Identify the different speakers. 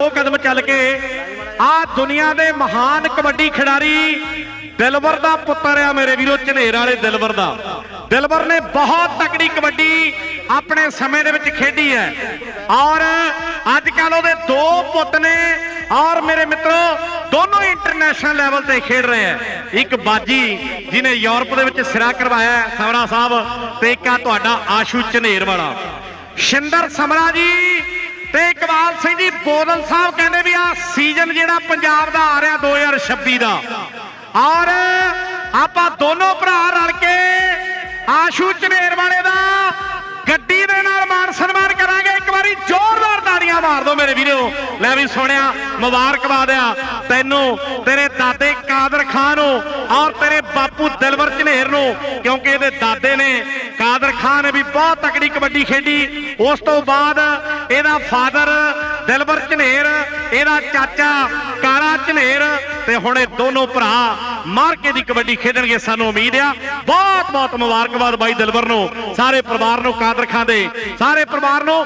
Speaker 1: ਉਹ ਕਦਮ ਚੱਲ ਕੇ ਆ ਦੁਨੀਆ ਦੇ ਮਹਾਨ ਕਬੱਡੀ ਖਿਡਾਰੀ ਦਿਲਵਰ ਦਾ ਪੁੱਤਰ ਆ ਮੇਰੇ ਵੀਰੋ, ਝਨੇਰ ਵਾਲੇ ਦਿਲਵਰ ਦਾ। ਦਿਲਵਰ ਨੇ ਬਹੁਤ ਤਕੜੀ ਕਬੱਡੀ ਆਪਣੇ ਸਮੇਂ ਦੇ ਵਿੱਚ ਖੇਡੀ ਹੈ। ਔਰ ਅੱਜ ਕੱਲ ਉਹਦੇ ਦੋ ਪੁੱਤ ਨੇ। ਔਰ ਮੇਰੇ ਮਿੱਤਰੋ, ਦੋਨੋਂ ਇੰਟਰਨੈਸ਼ਨਲ ਲੈਵਲ ਤੇ ਖੇਡ ਰਹੇ ਆ। ਇੱਕ ਬਾਜੀ ਜਿਹਨੇ ਯੂਰਪ ਦੇ ਵਿੱਚ ਸਿਰਾ ਕਰਵਾਇਆ ਸਮਰਾ ਸਾਹਿਬ, ਤੇ ਇੱਕ ਤੁਹਾਡਾ ਆਸ਼ੂ ਝਨੇਰ ਵਾਲਾ। ਸ਼ਿੰਦਰ ਸਮਰਾ ਜੀ ਤੇ ਇਕਬਾਲ ਸਿੰਘ ਜੀ, ਬੋਦਲ ਸਾਹਿਬ ਕਹਿੰਦੇ ਵੀ ਆ ਸੀਜ਼ਨ ਜਿਹੜਾ ਪੰਜਾਬ ਦਾ ਆ ਰਿਹਾ 2026 ਦਾ। ਔਰ ਆਪਾਂ ਦੋਨੋਂ ਭਰਾ ਰਲ ਕੇ ਆਸ਼ੂ ਚਨੇਰ ਤਾੜੀਆਂ ਮਾਰ ਦਿਓ ਮੇਰੇ ਵੀਰੋ। ਲੈ ਵੀ ਸੋਹਣਿਆ, ਮੁਬਾਰਕਬਾਦ ਆ ਤੈਨੂੰ, ਤੇਰੇ ਦਾਦੇ ਕਾਦਰ ਖਾਨ ਨੂੰ ਔਰ ਤੇਰੇ ਬਾਪੂ ਦਿਲਵਰ ਝਨੇਰ ਨੂੰ, ਕਿਉਂਕਿ ਇਹਦੇ ਦਾਦੇ ਨੇ ਕਾਦਰ ਖਾਨ ਨੇ ਵੀ ਬਹੁਤ ਤਕੜੀ ਕਬੱਡੀ ਖੇਡੀ। ਉਸ ਤੋਂ ਬਾਅਦ ਇਹਦਾ ਫਾਦਰ ਦਿਲਵਰ ਝਨੇਰ ਇਹਦਾ ਚਾਚਾ ਕਾਲਾ ਝਨੇਰ ਤੇ ਹੁਣ ਇਹ ਦੋਨੋਂ ਭਰਾ ਮਾਰ ਕੇ ਦੀ ਕਬੱਡੀ ਖੇਡਣਗੇ ਸਾਨੂੰ ਉਮੀਦ ਆ। ਬਹੁਤ ਬਹੁਤ ਮੁਬਾਰਕਬਾਦ ਬਾਈ ਦਿਲਵਰ ਨੂੰ, ਸਾਰੇ ਪਰਿਵਾਰ ਨੂੰ, ਕਾਦਰ ਖਾਨ ਦੇ, ਸਾਰੇ ਪਰਿਵਾਰ ਨੂੰ।